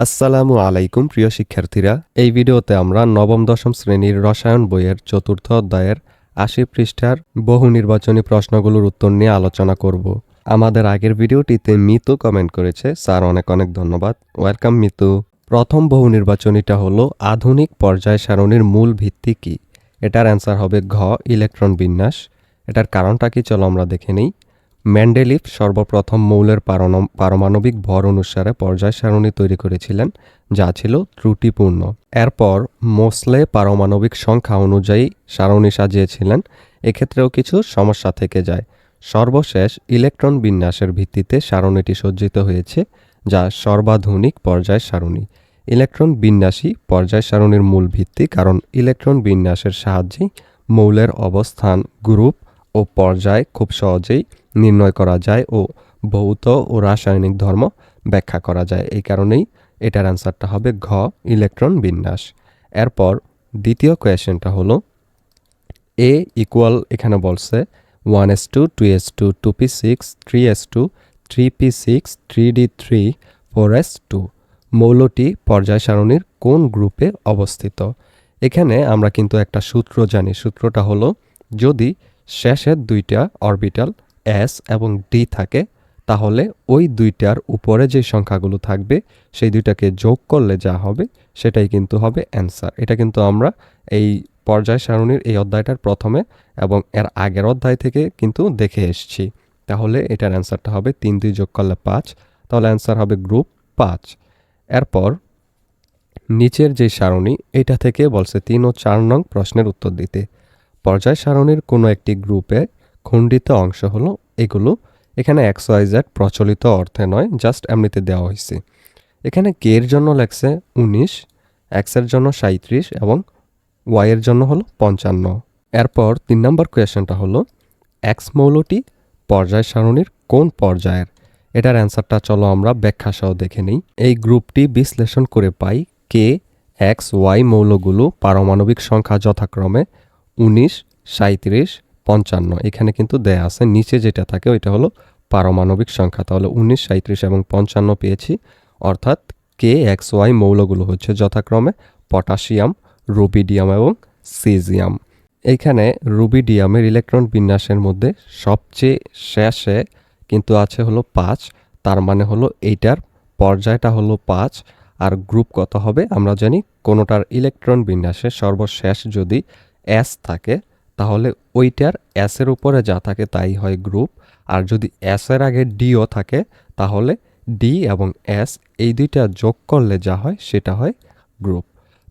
আসসালামু আলাইকুম, প্রিয় শিক্ষার্থীরা। এই ভিডিওতে আমরা নবম, দশম শ্রেণির রসায়ন বইয়ের চতুর্থ অধ্যায়ের আশি পৃষ্ঠার বহু নির্বাচনী প্রশ্নগুলোর উত্তর নিয়ে আলোচনা করব। আমাদের আগের ভিডিওটিতে মিতু কমেন্ট করেছে। স্যার, অনেক অনেক ধন্যবাদ। ওয়েলকাম মিতু। প্রথম বহু নির্বাচনীটা হলো, আধুনিক পর্যায় সারণীর মূল ভিত্তি কি? এটার অ্যান্সার হবে ঘ ইলেকট্রন বিন্যাস। এটার কারণটা কি চলো আমরা দেখে নিই। ম্যান্ডেলিফ সর্বপ্রথম মৌলের পারমাণবিক ভর অনুসারে পর্যায় সারণী তৈরি করেছিলেন, যা ছিল ত্রুটিপূর্ণ। এরপর মোসলে পারমাণবিক সংখ্যা অনুযায়ী সারণী সাজিয়েছিলেন, এক্ষেত্রেও কিছু সমস্যা থেকে যায়। সর্বশেষ ইলেকট্রন বিন্যাসের ভিত্তিতে সারণীটি সজ্জিত হয়েছে, যা সর্বাধুনিক পর্যায় সারণী। ইলেকট্রন বিন্যাসই পর্যায় সারণীর মূল ভিত্তি, কারণ ইলেকট্রন বিন্যাসের সাহায্যেই মৌলের অবস্থান, গ্রুপ ও পর্যায় খুব সহজেই নির্ণয় করা যায় ও ভৌত ও রাসায়নিক ধর্ম ব্যাখ্যা করা যায়। এই কারণেই এটার অ্যান্সারটা হবে ঘ ইলেকট্রন বিন্যাস। এরপর দ্বিতীয় কোয়েশ্চেনটা হলো এ ইকুয়াল এখানে বলছে one S two two S two two P six three S two three P six three D three four S two মৌলটি পর্যায় সারণীর কোন গ্রুপে অবস্থিত? এখানে আমরা কিন্তু একটা সূত্র জানি। সূত্রটা হলো, যদি শেষের দুইটা অরবিটাল এস এবং ডি থাকে, তাহলে ওই দুইটার উপরে যে সংখ্যাগুলো থাকবে, সেই দুইটাকে যোগ করলে যা হবে, সেটাই কিন্তু হবে অ্যান্সার। এটা কিন্তু আমরা এই পর্যায় সারণীর এই অধ্যায়টার প্রথমে এবং এর আগের অধ্যায় থেকে কিন্তু দেখে এসছি। তাহলে এটার অ্যান্সারটা হবে তিন দুই যোগ করলে পাঁচ, তাহলে অ্যান্সার হবে গ্রুপ পাঁচ। এরপর নিচের যে সারণী, এটা থেকে বলছে তিন ও চার নং প্রশ্নের উত্তর দিতে। পর্যায় সারণীর কোনো একটি গ্রুপে খণ্ডিত অংশ হলো এগুলো। এখানে এক্স ওয়াই প্রচলিত অর্থে নয়, জাস্ট এমনিতে দেওয়া হয়েছে এখানে কে এর জন্য লেখছে উনিশ এক্সের জন্য সাঁত্রিশ এবং ওয়াই এর জন্য হলো পঞ্চান্ন। এরপর তিন নম্বর কোয়েশনটা হলো এক্স মৌলটি পর্যায় সারণীর কোন পর্যায়ের? এটার অ্যান্সারটা চলো আমরা ব্যাখ্যা সহ দেখে নিই। এই গ্রুপটি বিশ্লেষণ করে পাই কে এক্স ওয়াই মৌলগুলো পারমাণবিক সংখ্যা যথাক্রমে উনিশ সাঁত্রিশ পঞ্চান্ন। এখানে কিন্তু দেয়া আছে, নিচে যেটা থাকে ওইটা হলো পারমাণবিক সংখ্যা। তাহলে উনিশ সাঁত্রিশ এবং পঞ্চান্ন পেয়েছি। অর্থাৎ কে এক্স ওয়াই মৌলগুলো হচ্ছে যথাক্রমে পটাশিয়াম, রুবিডিয়াম এবং সিজিয়াম। এইখানে রুবিডিয়ামের ইলেকট্রন বিন্যাসের মধ্যে সবচেয়ে শেষে কিন্তু আছে হলো পাঁচ, তার মানে হলো এইটার পর্যায়টা হলো পাঁচ। আর গ্রুপ কত হবে আমরা জানি কোনোটার ইলেকট্রন বিন্যাসে সর্বশেষ যদি এস থাকে, তাহলে ওইটার এসের উপরে যা থাকে তাই হয় গ্রুপ আর যদি এর আগে ডিও থাকে, তাহলে ডি এবং এস এই দুইটা যোগ করলে যা হয় সেটা হয় গ্রুপ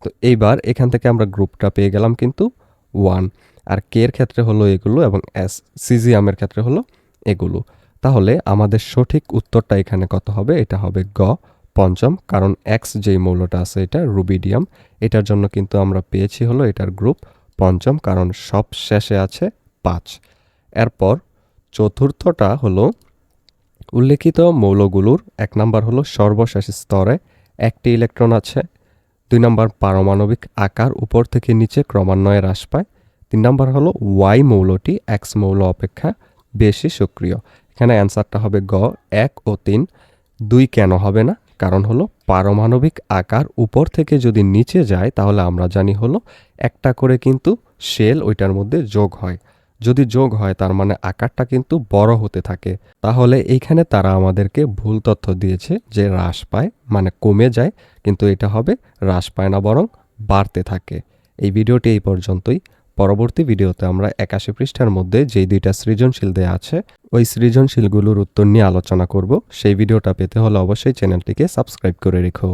তো এইবার এখান থেকে আমরা গ্রুপটা পেয়ে গেলাম কিন্তু ওয়ান আর কে এর ক্ষেত্রে হলো এগুলো এবং এস সিজিয়ামের ক্ষেত্রে হলো এগুলো। তাহলে আমাদের সঠিক উত্তরটা এখানে কত হবে? এটা হবে গ, পঞ্চম। কারণ এক্স যেই মৌলটা আছে, এটা রুবিডিয়াম এটার জন্য কিন্তু আমরা পেয়েছি হলো এটার গ্রুপ পঞ্চম, কারণ সব শেষে আছে পাঁচ। এরপর চতুর্থটা হলো, উল্লেখিত মৌলগুলোর এক নাম্বার হলো সর্বশেষ স্তরে একটি ইলেকট্রন আছে, দুই নম্বর পারমাণবিক আকার উপর থেকে নিচে ক্রমান্বয়ে হ্রাস পায়, তিন নম্বর হলো ওয়াই মৌলটি, এক্স মৌল অপেক্ষা বেশি সক্রিয়। এখানে অ্যান্সারটা হবে গ, এক ও তিন, দুই কেন হবে না? কারণ হলো পারমাণবিক আকার উপর থেকে যদি নিচে যায়, তাহলে আমরা জানি হলো একটা করে কিন্তু শেল ওইটার মধ্যে যোগ হয়। যদি যোগ হয়, তার মানে আকারটা কিন্তু বড় হতে থাকে। তাহলে এইখানে তারা আমাদেরকে ভুল তথ্য দিয়েছে যে হ্রাস পায় মানে কমে যায়, কিন্তু এটা হবে হ্রাস পায় না, বরং বাড়তে থাকে। এই ভিডিওটি এই পর্যন্তই। পরবর্তী ভিডিওতে আমরা একাশি পৃষ্ঠার মধ্যে যেই দুইটা সৃজনশীল দেয়া আছে, ওই সৃজনশীলগুলোর উত্তর নিয়ে আলোচনা করব। সেই ভিডিওটা পেতে হলে অবশ্যই চ্যানেলটিকে সাবস্ক্রাইব করে রেখো।